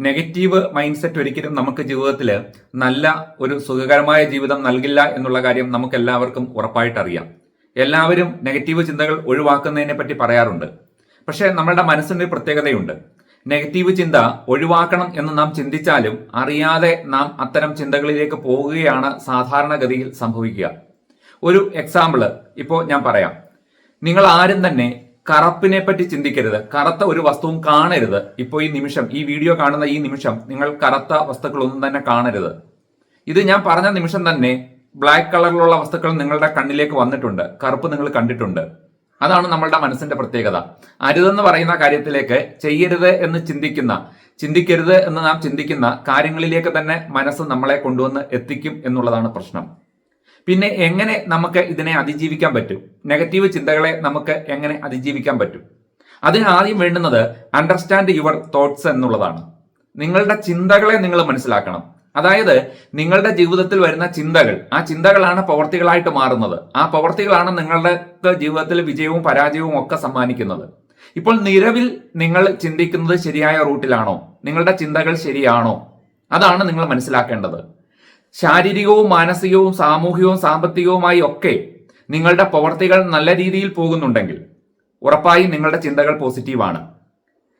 Negative mind set ഒരിക്കലും നമുക്ക് ജീവിതത്തിൽ നല്ല ഒരു സുഖകരമായ ജീവിതം നൽകില്ല എന്നുള്ള കാര്യം നമുക്ക് എല്ലാവർക്കും ഉറപ്പായിട്ട് അറിയാം എല്ലാവരും നെഗറ്റീവ് ചിന്തകൾ ഒഴിവാക്കുന്നതിനെ പറ്റി പറയാറുണ്ട്. പക്ഷേ നമ്മളുടെ മനസ്സിന് ഒരു പ്രത്യേകതയുണ്ട്. നെഗറ്റീവ് ചിന്ത ഒഴിവാക്കണം എന്ന് നാം ചിന്തിച്ചാലും അറിയാതെ നാം അത്തരം ചിന്തകളിലേക്ക് പോവുകയാണ് സാധാരണഗതിയിൽ സംഭവിക്കുക. ഒരു എക്സാമ്പിൾ ഇപ്പോൾ ഞാൻ പറയാം. നിങ്ങൾ ആരും തന്നെ കറുപ്പിനെ പറ്റി ചിന്തിക്കരുത്. കറുത്ത ഒരു വസ്തുവും കാണരുത്. ഇപ്പോൾ ഈ നിമിഷം ഈ വീഡിയോ കാണുന്ന ഈ നിമിഷം നിങ്ങൾ കറുത്ത വസ്തുക്കളൊന്നും തന്നെ കാണരുത്. ഇത് ഞാൻ പറഞ്ഞ നിമിഷം തന്നെ ബ്ലാക്ക് കളറിലുള്ള വസ്തുക്കൾ നിങ്ങളുടെ കണ്ണിലേക്ക് വന്നിട്ടുണ്ട്. കറുപ്പ് നിങ്ങൾ കണ്ടിട്ടുണ്ട്. അതാണ് നമ്മളുടെ മനസ്സിന്റെ പ്രത്യേകത. അരുതെന്ന് പറയുന്ന കാര്യത്തിലേക്ക് ചെയ്യരുത് എന്ന് ചിന്തിക്കുന്ന ചിന്തിക്കരുത് എന്ന് നാം ചിന്തിക്കുന്ന കാര്യങ്ങളിലേക്ക് തന്നെ മനസ്സ് നമ്മളെ കൊണ്ടുവന്ന് എത്തിക്കും എന്നുള്ളതാണ് പ്രശ്നം. പിന്നെ എങ്ങനെ നമുക്ക് ഇതിനെ അതിജീവിക്കാൻ പറ്റും? നെഗറ്റീവ് ചിന്തകളെ നമുക്ക് എങ്ങനെ അതിജീവിക്കാൻ പറ്റും? അതിന് ആദ്യം വേണ്ടുന്നത് അണ്ടർസ്റ്റാൻഡ് യുവർ തോട്ട്സ് എന്നുള്ളതാണ്. നിങ്ങളുടെ ചിന്തകളെ നിങ്ങൾ മനസ്സിലാക്കണം. അതായത് നിങ്ങളുടെ ജീവിതത്തിൽ വരുന്ന ചിന്തകൾ ആ ചിന്തകളാണ് പ്രവർത്തികളായിട്ട് മാറുന്നത്. ആ പ്രവർത്തികളാണ് നിങ്ങളുടെ ജീവിതത്തിൽ വിജയവും പരാജയവും ഒക്കെ സമ്മാനിക്കുന്നത്. ഇപ്പോൾ നിലവിൽ നിങ്ങൾ ചിന്തിക്കുന്നത് ശരിയായ റൂട്ടിലാണോ? നിങ്ങളുടെ ചിന്തകൾ ശരിയാണോ? അതാണ് നിങ്ങൾ മനസ്സിലാക്കേണ്ടത്. ശാരീരികവും മാനസികവും സാമൂഹികവും സാമ്പത്തികവുമായി ഒക്കെ നിങ്ങളുടെ പ്രവർത്തികൾ നല്ല രീതിയിൽ പോകുന്നുണ്ടെങ്കിൽ ഉറപ്പായും നിങ്ങളുടെ ചിന്തകൾ പോസിറ്റീവാണ്.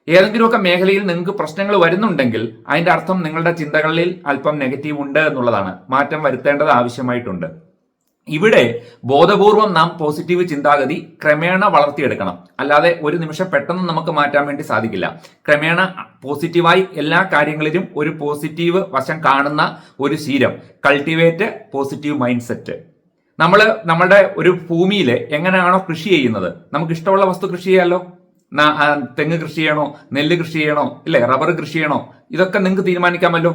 ഏതെങ്കിലുമൊക്കെ മേഖലയിൽ നിങ്ങൾക്ക് പ്രശ്നങ്ങൾ വരുന്നുണ്ടെങ്കിൽ അതിന്റെ അർത്ഥം നിങ്ങളുടെ ചിന്തകളിൽ അല്പം നെഗറ്റീവ് ഉണ്ട് എന്നുള്ളതാണ്. മാറ്റം വരുത്തേണ്ടത് ആവശ്യമായിട്ടുണ്ട്. ഇവിടെ ബോധപൂർവം നാം പോസിറ്റീവ് ചിന്താഗതി ക്രമേണ വളർത്തിയെടുക്കണം. അല്ലാതെ ഒരു നിമിഷം പെട്ടെന്ന് നമുക്ക് മാറ്റാൻ വേണ്ടി സാധിക്കില്ല. ക്രമേണ പോസിറ്റീവായി എല്ലാ കാര്യങ്ങളിലും ഒരു പോസിറ്റീവ് വശം കാണുന്ന ഒരു ശീലം കൾട്ടിവേറ്റ് പോസിറ്റീവ് മൈൻഡ് സെറ്റ് നമ്മൾ നമ്മുടെ ഒരു ഭൂമിയിൽ എങ്ങനെയാണോ കൃഷി ചെയ്യുന്നത്? നമുക്ക് ഇഷ്ടമുള്ള വസ്തു കൃഷി ചെയ്യാമല്ലോ തെങ്ങ് കൃഷി ചെയ്യണോ? നെല്ല് കൃഷി ചെയ്യണോ? ഇല്ലേ? റബ്ബർ കൃഷി ചെയ്യണോ? ഇതൊക്കെ നിങ്ങൾക്ക് തീരുമാനിക്കാമല്ലോ.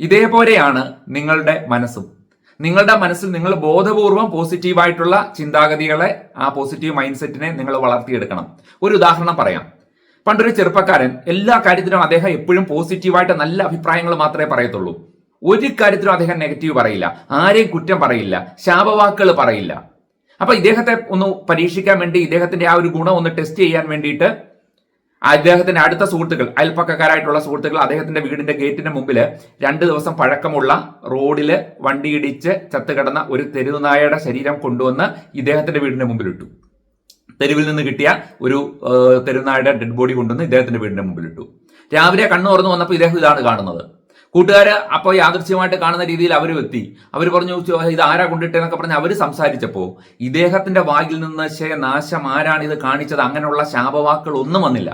ഇതേപോലെയാണ് നിങ്ങളുടെ മനസ്സും. നിങ്ങളുടെ മനസ്സിൽ നിങ്ങൾ ബോധപൂർവം പോസിറ്റീവായിട്ടുള്ള ചിന്താഗതികളെ ആ പോസിറ്റീവ് മൈൻഡ് സെറ്റിനെ നിങ്ങൾ വളർത്തിയെടുക്കണം. ഒരു ഉദാഹരണം പറയാം. പണ്ടൊരു ചെറുപ്പക്കാരൻ എല്ലാ കാര്യത്തിലും അദ്ദേഹം എപ്പോഴും പോസിറ്റീവായിട്ട് നല്ല അഭിപ്രായങ്ങൾ മാത്രമേ പറയത്തുള്ളൂ. ഒരു കാര്യത്തിലും അദ്ദേഹം നെഗറ്റീവ് പറയില്ല. ആരെയും കുറ്റം പറയില്ല. ശാപവാക്കുകൾ പറയില്ല. അപ്പൊ ഇദ്ദേഹത്തെ ഒന്ന് പരീക്ഷിക്കാൻ വേണ്ടി ഇദ്ദേഹത്തിന്റെ ആ ഒരു ഗുണം ഒന്ന് ടെസ്റ്റ് ചെയ്യാൻ വേണ്ടിയിട്ട് അദ്ദേഹത്തിന്റെ അടുത്ത സുഹൃത്തുക്കൾ അയൽപ്പക്കക്കാരായിട്ടുള്ള സുഹൃത്തുക്കൾ അദ്ദേഹത്തിന്റെ വീടിന്റെ ഗേറ്റിന്റെ മുമ്പിൽ രണ്ട് ദിവസം പഴക്കമുള്ള റോഡിൽ വണ്ടിയിടിച്ച് ചത്തുകിടന്ന ഒരു തെരുവുനായയുടെ ശരീരം കൊണ്ടുവന്ന് ഇദ്ദേഹത്തിന്റെ വീടിന്റെ മുമ്പിലിട്ടു. തെരുവിൽ നിന്ന് കിട്ടിയ ഒരു തെരുവുനായയുടെ ഡെഡ് ബോഡി കൊണ്ടുവന്ന് ഇദ്ദേഹത്തിന്റെ വീടിന്റെ മുമ്പിലിട്ടു. രാവിലെ കണ്ണു തുറന്നു വന്നപ്പോൾ ഇദ്ദേഹം ഇതാണ് കാണുന്നത്. കൂട്ടുകാര് അപ്പോൾ യാദൃശ്യമായിട്ട് കാണുന്ന രീതിയിൽ അവർ എത്തി. അവർ പറഞ്ഞു ഇത് ആരാ കൊണ്ടിട്ടെന്നൊക്കെ പറഞ്ഞ് അവർ സംസാരിച്ചപ്പോൾ ഇദ്ദേഹത്തിന്റെ വായിൽ നിന്ന് ശേ നാശം ആരാണ് ഇത് കാണിച്ചത്? അങ്ങനെയുള്ള ശാപവാക്കുകൾ ഒന്നും വന്നില്ല.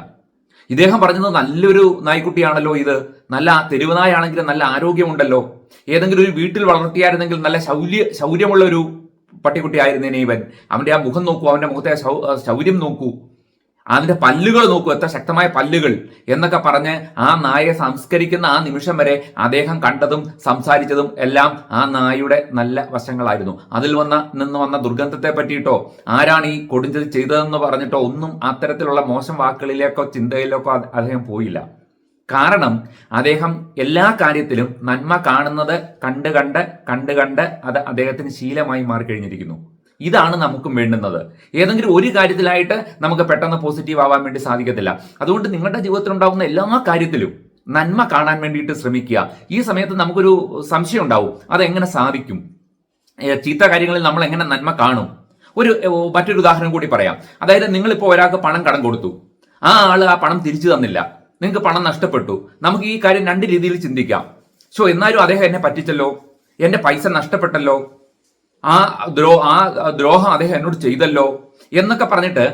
ഇദ്ദേഹം പറഞ്ഞത് നല്ലൊരു നായ്ക്കുട്ടിയാണല്ലോ ഇത്. നല്ല തെരുവ് നായാണെങ്കിലും നല്ല ആരോഗ്യമുണ്ടല്ലോ. ഏതെങ്കിലും ഒരു വീട്ടിൽ വളർത്തിയായിരുന്നെങ്കിൽ നല്ല ശൗര്യ ശൗര്യമുള്ള ഒരു പട്ടിക്കുട്ടി ആയിരുന്നേനെ ഇവൻ. അവന്റെ ആ മുഖം നോക്കൂ അവന്റെ മുഖത്തെ ശൗര്യം നോക്കൂ. അതിന്റെ പല്ലുകൾ നോക്കൂ എത്ര ശക്തമായ പല്ലുകൾ എന്നൊക്കെ പറഞ്ഞ് ആ നായയെ സംസ്കരിക്കുന്ന ആ നിമിഷം വരെ അദ്ദേഹം കണ്ടതും സംസാരിച്ചതും എല്ലാം ആ നായയുടെ നല്ല വശങ്ങളായിരുന്നു. അതിൽ വന്ന നിന്ന് വന്ന ദുർഗന്ധത്തെ പറ്റിയിട്ടോ ആരാണ് ഈ കൊടുഞ്ചത് ചെയ്തതെന്ന് പറഞ്ഞിട്ടോ ഒന്നും അത്തരത്തിലുള്ള മോശം വാക്കുകളിലേക്കോ ചിന്തയിലേക്കോ അദ്ദേഹം പോയില്ല. കാരണം അദ്ദേഹം എല്ലാ കാര്യത്തിലും നന്മ കാണുന്നത് കണ്ട് കണ്ട് കണ്ട് കണ്ട് അത് അദ്ദേഹത്തിന് ശീലമായി മാറിക്കഴിഞ്ഞിരിക്കുന്നു. ഇതാണ് നമുക്കും വേണ്ടുന്നത്. ഏതെങ്കിലും ഒരു കാര്യത്തിലായിട്ട് നമുക്ക് പെട്ടെന്ന് പോസിറ്റീവ് ആവാൻ വേണ്ടി സാധിക്കത്തില്ല. അതുകൊണ്ട് നിങ്ങളുടെ ജീവിതത്തിൽ ഉണ്ടാകുന്ന എല്ലാ കാര്യത്തിലും നന്മ കാണാൻ വേണ്ടിയിട്ട് ശ്രമിക്കുക. ഈ സമയത്ത് നമുക്കൊരു സംശയം ഉണ്ടാവും. അതെങ്ങനെ സാധിക്കും? ചീത്ത കാര്യങ്ങളിൽ നമ്മൾ എങ്ങനെ നന്മ കാണും? ഒരു മറ്റൊരു ഉദാഹരണം കൂടി പറയാം. അതായത് നിങ്ങളിപ്പോൾ ഒരാൾക്ക് പണം കടം കൊടുത്തു. ആ ആൾ ആ പണം തിരിച്ചു തന്നില്ല. നിങ്ങൾക്ക് പണം നഷ്ടപ്പെട്ടു. നമുക്ക് ഈ കാര്യം രണ്ട് രീതിയിൽ ചിന്തിക്കാം. സോ എന്നാലും അദ്ദേഹം എന്നെ പറ്റിച്ചല്ലോ? എന്റെ പൈസ നഷ്ടപ്പെട്ടല്ലോ? ആ ദ്രോ ആ ദ്രോഹം അദ്ദേഹം എന്നോട് ചെയ്തല്ലോ എന്നൊക്കെ പറഞ്ഞിട്ട്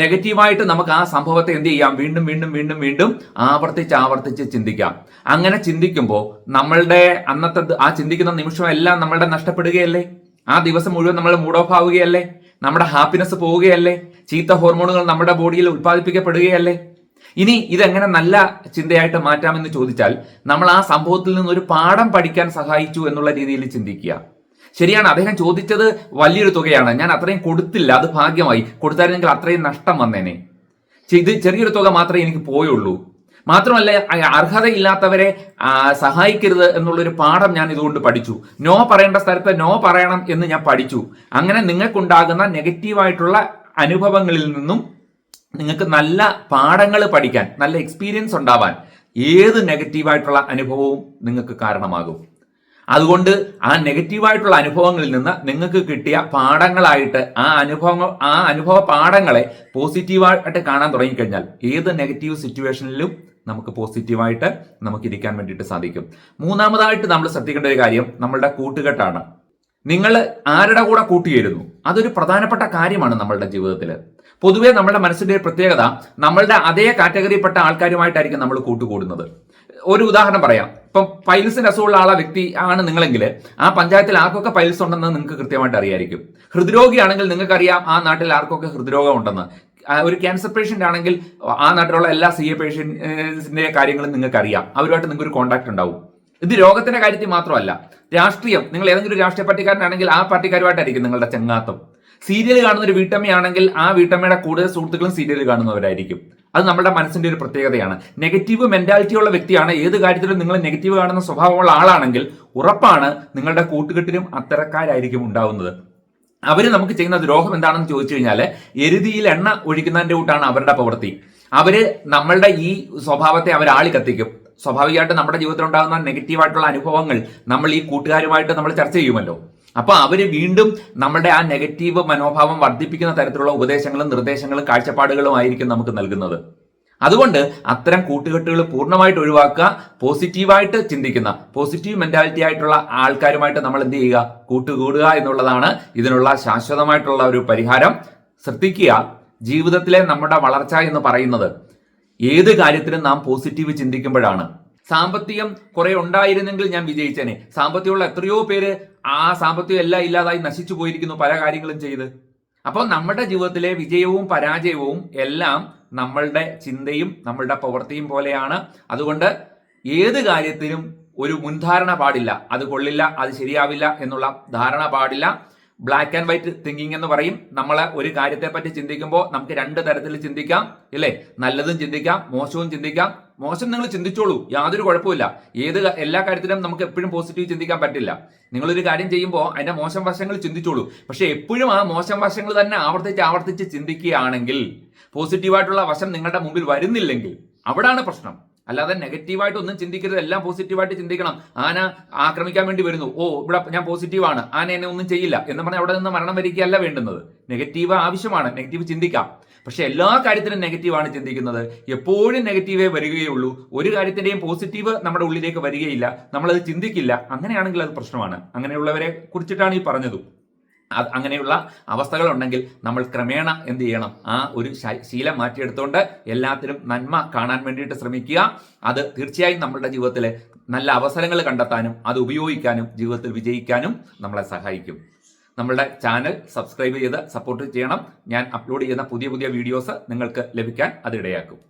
നെഗറ്റീവായിട്ട് നമുക്ക് ആ സംഭവത്തെ എന്ത് ചെയ്യാം? വീണ്ടും വീണ്ടും വീണ്ടും വീണ്ടും ആവർത്തിച്ച് ആവർത്തിച്ച് ചിന്തിക്കാം. അങ്ങനെ ചിന്തിക്കുമ്പോൾ നമ്മളുടെ അന്നത്തെ ആ ചിന്തിക്കുന്ന നിമിഷം എല്ലാം നമ്മളുടെ നഷ്ടപ്പെടുകയല്ലേ? ആ ദിവസം മുഴുവൻ നമ്മൾ മൂഡ് ഓഫ് ആവുകയല്ലേ? നമ്മുടെ ഹാപ്പിനെസ് പോവുകയല്ലേ? ചീത്ത ഹോർമോണുകൾ നമ്മുടെ ബോഡിയിൽ ഉത്പാദിപ്പിക്കപ്പെടുകയല്ലേ ഇനി ഇതെങ്ങനെ നല്ല ചിന്തയായിട്ട് മാറ്റാമെന്ന് ചോദിച്ചാൽ നമ്മൾ ആ സംഭവത്തിൽ നിന്ന് ഒരു പാഠം പഠിക്കാൻ സഹായിച്ചു എന്നുള്ള രീതിയിൽ ചിന്തിക്കുക. ശരിയാണ് അദ്ദേഹം ചോദിച്ചത് വലിയൊരു തുകയാണ്. ഞാൻ അത്രയും കൊടുത്തില്ല അത് ഭാഗ്യമായി. കൊടുത്തായിരുന്നെങ്കിൽ അത്രയും നഷ്ടം വന്നേനെ. ഇത് ചെറിയൊരു തുക മാത്രമേ എനിക്ക് പോയുള്ളൂ. മാത്രമല്ല അർഹതയില്ലാത്തവരെ സഹായിക്കരുത് എന്നുള്ളൊരു പാഠം ഞാൻ ഇതുകൊണ്ട് പഠിച്ചു. നോ പറയേണ്ട സ്ഥലത്ത് നോ പറയണം എന്ന് ഞാൻ പഠിച്ചു. അങ്ങനെ നിങ്ങൾക്കുണ്ടാകുന്ന നെഗറ്റീവായിട്ടുള്ള അനുഭവങ്ങളിൽ നിന്നും നിങ്ങൾക്ക് നല്ല പാഠങ്ങൾ പഠിക്കാൻ നല്ല എക്സ്പീരിയൻസ് ഉണ്ടാവാൻ ഏത് നെഗറ്റീവായിട്ടുള്ള അനുഭവവും നിങ്ങൾക്ക് കാരണമാകും. അതുകൊണ്ട് ആ നെഗറ്റീവായിട്ടുള്ള അനുഭവങ്ങളിൽ നിന്ന് നിങ്ങൾക്ക് കിട്ടിയ പാഠങ്ങളായിട്ട് ആ അനുഭവങ്ങൾ ആ അനുഭവ പാഠങ്ങളെ പോസിറ്റീവായിട്ട് കാണാൻ തുടങ്ങിക്കഴിഞ്ഞാൽ ഏത് നെഗറ്റീവ് സിറ്റുവേഷനിലും നമുക്ക് പോസിറ്റീവായിട്ട് നമുക്ക് ഇരിക്കാൻ വേണ്ടിയിട്ട് സാധിക്കും. മൂന്നാമതായിട്ട് നമ്മൾ ശ്രദ്ധിക്കേണ്ട ഒരു കാര്യം നമ്മളുടെ കൂട്ടുകെട്ടാണ്. നിങ്ങൾ ആരുടെ കൂടെ കൂട്ടിയിരുന്നു? അതൊരു പ്രധാനപ്പെട്ട കാര്യമാണ് നമ്മളുടെ ജീവിതത്തിൽ പൊതുവെ നമ്മുടെ മനസ്സിന്റെ ഒരു പ്രത്യേകത നമ്മളുടെ അതേ കാറ്റഗറിയിൽപ്പെട്ട ആൾക്കാരുമായിട്ടായിരിക്കും നമ്മൾ കൂട്ടുകൂടുന്നത്. ഒരു ഉദാഹരണം പറയാം. ഇപ്പം പൈൽസിന്റെ അസുഖമുള്ള വ്യക്തി ആണ് നിങ്ങളെങ്കിൽ ആ പഞ്ചായത്തിൽ ആർക്കൊക്കെ പൈൽസ് ഉണ്ടെന്ന് നിങ്ങൾക്ക് കൃത്യമായിട്ട് അറിയായിരിക്കും. ഹൃദ്രോഗിയാണെങ്കിൽ നിങ്ങൾക്കറിയാം ആ നാട്ടിൽ ആർക്കൊക്കെ ഹൃദ്രോഗം ഉണ്ടെന്ന്. ഒരു ക്യാൻസർ പേഷ്യന്റ് ആണെങ്കിൽ ആ നാട്ടിലുള്ള എല്ലാ സി എ പേഷ്യൻസിന്റെ കാര്യങ്ങളും നിങ്ങൾക്ക് അറിയാം അവരുമായിട്ട് നിങ്ങൾക്ക് ഒരു കോൺടാക്ട് ഉണ്ടാവും. ഇത് രോഗത്തിന്റെ കാര്യത്തിൽ മാത്രമല്ല രാഷ്ട്രീയം നിങ്ങൾ ഏതെങ്കിലും രാഷ്ട്രീയ പാർട്ടിക്കാരനാണെങ്കിൽ ആ പാർട്ടിക്കാരുമായിട്ടായിരിക്കും നിങ്ങളുടെ ചെങ്ങാത്തം. സീരിയൽ കാണുന്ന ഒരു വീട്ടമ്മയാണെങ്കിൽ ആ വീട്ടമ്മയുടെ കൂടുതൽ സുഹൃത്തുക്കളും സീരിയൽ കാണുന്നവരായിരിക്കും. അത് നമ്മുടെ മനസ്സിന്റെ ഒരു പ്രത്യേകതയാണ്. നെഗറ്റീവ് മെന്റാലിറ്റി ഉള്ള വ്യക്തിയാണ് ഏത് കാര്യത്തിലും നിങ്ങൾ നെഗറ്റീവ് കാണുന്ന സ്വഭാവമുള്ള ആളാണെങ്കിൽ ഉറപ്പാണ് നിങ്ങളുടെ കൂട്ടുകെട്ടിലും അത്തരക്കാരായിരിക്കും ഉണ്ടാവുന്നത്. അവർ നമുക്ക് ചെയ്യുന്ന ദ്രോഹം എന്താണെന്ന് ചോദിച്ചു കഴിഞ്ഞാൽ എരുതിയിൽ എണ്ണ ഒഴിക്കുന്നതിന്റെ കൂട്ടാണ് അവരുടെ പ്രവൃത്തി. അവർ നമ്മളുടെ ഈ സ്വഭാവത്തെ അവർ ആളി കത്തിക്കും. സ്വാഭാവികമായിട്ട് നമ്മുടെ ജീവിതത്തിൽ ഉണ്ടാകുന്ന നെഗറ്റീവായിട്ടുള്ള അനുഭവങ്ങൾ നമ്മൾ ഈ കൂട്ടുകാരുമായിട്ട് നമ്മൾ ചർച്ച ചെയ്യുമല്ലോ. അപ്പൊ അവർ വീണ്ടും നമ്മുടെ ആ നെഗറ്റീവ് മനോഭാവം വർദ്ധിപ്പിക്കുന്ന തരത്തിലുള്ള ഉപദേശങ്ങളും നിർദ്ദേശങ്ങളും കാഴ്ചപ്പാടുകളും ആയിരിക്കും നമുക്ക് നൽകുന്നത്. അതുകൊണ്ട് അത്തരം കൂട്ടുകെട്ടുകൾ പൂർണമായിട്ട് ഒഴിവാക്കുക പോസിറ്റീവായിട്ട് ചിന്തിക്കുന്ന പോസിറ്റീവ് മെന്റാലിറ്റി ആയിട്ടുള്ള ആൾക്കാരുമായിട്ട് നമ്മൾ എന്ത് ചെയ്യുക? കൂട്ടുകൂടുക എന്നുള്ളതാണ് ഇതിനുള്ള ശാശ്വതമായിട്ടുള്ള ഒരു പരിഹാരം. ശ്രദ്ധിക്കുക ജീവിതത്തിലെ നമ്മുടെ വളർച്ച എന്ന് പറയുന്നത് ഏത് കാര്യത്തിലും നാം പോസിറ്റീവ് ചിന്തിക്കുമ്പോഴാണ്. സാമ്പത്തികം കുറെ ഉണ്ടായിരുന്നെങ്കിൽ ഞാൻ വിജയിച്ചേനെ. സാമ്പത്തികമുള്ള എത്രയോ പേര് ആ സാമ്പത്തികം എല്ലാം ഇല്ലാതായി നശിച്ചു പോയിരിക്കുന്നു പല കാര്യങ്ങളും ചെയ്ത്. അപ്പോൾ നമ്മുടെ ജീവിതത്തിലെ വിജയവും പരാജയവും എല്ലാം നമ്മളുടെ ചിന്തയും നമ്മളുടെ പ്രവൃത്തിയും പോലെയാണ്. അതുകൊണ്ട് ഏത് കാര്യത്തിനും ഒരു മുൻധാരണ പാടില്ല. അത് കൊള്ളില്ല അത് ശരിയാവില്ല എന്നുള്ള ധാരണ പാടില്ല. ബ്ലാക്ക് ആൻഡ് വൈറ്റ് തിങ്കിങ് എന്ന് പറയും. നമ്മൾ ഒരു കാര്യത്തെ പറ്റി ചിന്തിക്കുമ്പോൾ നമുക്ക് രണ്ട് തരത്തിൽ ചിന്തിക്കാം ഇല്ലേ? നല്ലതും ചിന്തിക്കാം മോശവും ചിന്തിക്കാം. മോശം നിങ്ങൾ ചിന്തിച്ചോളൂ. യാതൊരു കുഴപ്പമില്ല ഏത് എല്ലാ കാര്യത്തിലും നമുക്ക് എപ്പോഴും പോസിറ്റീവ് ചിന്തിക്കാൻ പറ്റില്ല. നിങ്ങളൊരു കാര്യം ചെയ്യുമ്പോൾ അതിന്റെ മോശം വശങ്ങൾ ചിന്തിച്ചോളൂ. പക്ഷെ എപ്പോഴും ആ മോശം വശങ്ങൾ തന്നെ ആവർത്തിച്ച് ആവർത്തിച്ച് ചിന്തിക്കുകയാണെങ്കിൽ പോസിറ്റീവായിട്ടുള്ള വശം നിങ്ങളുടെ മുമ്പിൽ വരുന്നില്ലെങ്കിൽ അവിടാണ് പ്രശ്നം. അല്ലാതെ നെഗറ്റീവായിട്ട് ഒന്നും ചിന്തിക്കരുത്. എല്ലാം പോസിറ്റീവായിട്ട് ചിന്തിക്കണം. ആന ആക്രമിക്കാൻ വേണ്ടി വരുന്നു. ഓ ഇവിടെ ഞാൻ പോസിറ്റീവാണ് ആന എന്നെ ഒന്നും ചെയ്യില്ല എന്ന് പറഞ്ഞാൽ അവിടെ നിന്ന് മരണം വരികയല്ല വേണ്ടുന്നത്. നെഗറ്റീവ് ആവശ്യമാണ്. നെഗറ്റീവ് ചിന്തിക്കാം. പക്ഷെ എല്ലാ കാര്യത്തിലും നെഗറ്റീവാണ് ചിന്തിക്കുന്നത്. എപ്പോഴും നെഗറ്റീവേ വരികയുള്ളൂ ഒരു കാര്യത്തിന്റെയും പോസിറ്റീവ് നമ്മുടെ ഉള്ളിലേക്ക് വരികയില്ല. നമ്മളത് ചിന്തിക്കില്ല. അങ്ങനെയാണെങ്കിൽ അത് പ്രശ്നമാണ്. അങ്ങനെയുള്ളവരെ കുറിച്ചിട്ടാണ് ഈ പറഞ്ഞതും. അങ്ങനെയുള്ള അവസ്ഥകൾ ഉണ്ടെങ്കിൽ നമ്മൾ ക്രമേണ എന്ത് ചെയ്യണം? ആ ഒരു ശീലം മാറ്റിയെടുത്തുകൊണ്ട് എല്ലാത്തിനും നന്മ കാണാൻ വേണ്ടിയിട്ട് ശ്രമിക്കുക. അത് തീർച്ചയായും നമ്മളുടെ ജീവിതത്തിലെ നല്ല അവസരങ്ങൾ കണ്ടെത്താനും അത് ഉപയോഗിക്കാനും ജീവിതത്തിൽ വിജയിക്കാനും നമ്മളെ സഹായിക്കും. നമ്മളുടെ ചാനൽ സബ്സ്ക്രൈബ് ചെയ്ത് സപ്പോർട്ട് ചെയ്യണം. ഞാൻ അപ്ലോഡ് ചെയ്യുന്ന പുതിയ പുതിയ വീഡിയോസ് നിങ്ങൾക്ക് ലഭിക്കാൻ അത് ഇടയാക്കും